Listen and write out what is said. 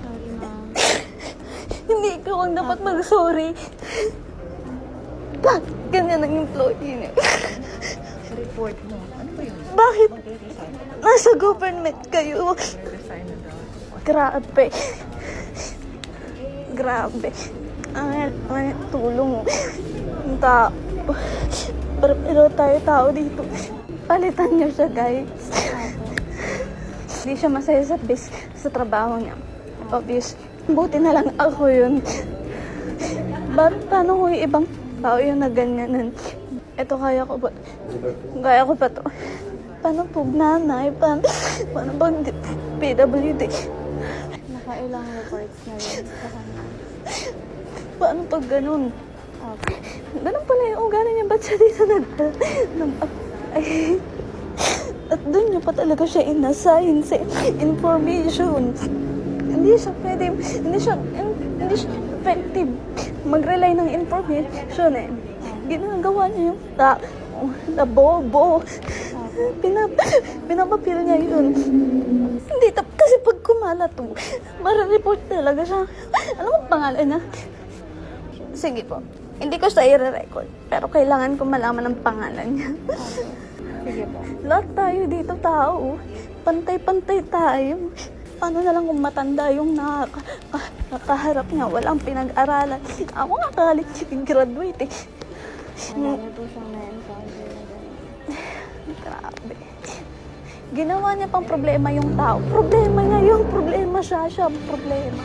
Sorry, ma'am. Hindi ikaw ang dapat mag-sorry. Bakit ganyan ang employee niya? Report mo. Ano ba yun? Bakit Mag-resign. nasa government kayo? Mag-resign na daw. Grabe. Grabe. Ang ang tulong. Ang tao. Pero, pero tayo tao dito. Palitan niyo siya, guys. Hindi siya masaya sa bis, sa trabaho niya. Obvious. Buti na lang ako yun. Ba, paano ko yung ibang tao yung naganyanan? Ito kaya ko ba? Kaya ko pa to. Paano po nanay? Paano, paano bang PWD? Nakailang reports na yun sa kanya. Paano pag ganun? Okay. Ganun pala yung ugali niya. Ba't siya dito nag... nag ay, at doon niya pa talaga siya inassign sa information. Hindi siya pwede, hindi siya, hindi siya effective mag-rely ng information eh. Ginagawa niya yung tao na bobo. Pinap pinapapil niya yun. Hindi, kasi pag kumalat to, marareport talaga siya. Ano ang pangalan niya? Sige po. Hindi ko siya i-record. Pero kailangan ko malaman ang pangalan niya. Sige po. Lahat tayo dito tao. Pantay-pantay tayo. Paano na lang kung matanda yung nakaka, ka- nakaharap niya, walang pinag-aralan. Ako nga college graduate eh. Marami po siyang na-encounter na gano'n. Grabe. Ginawa niya pang problema yung tao. Problema niya yung problema siya, siya ang problema.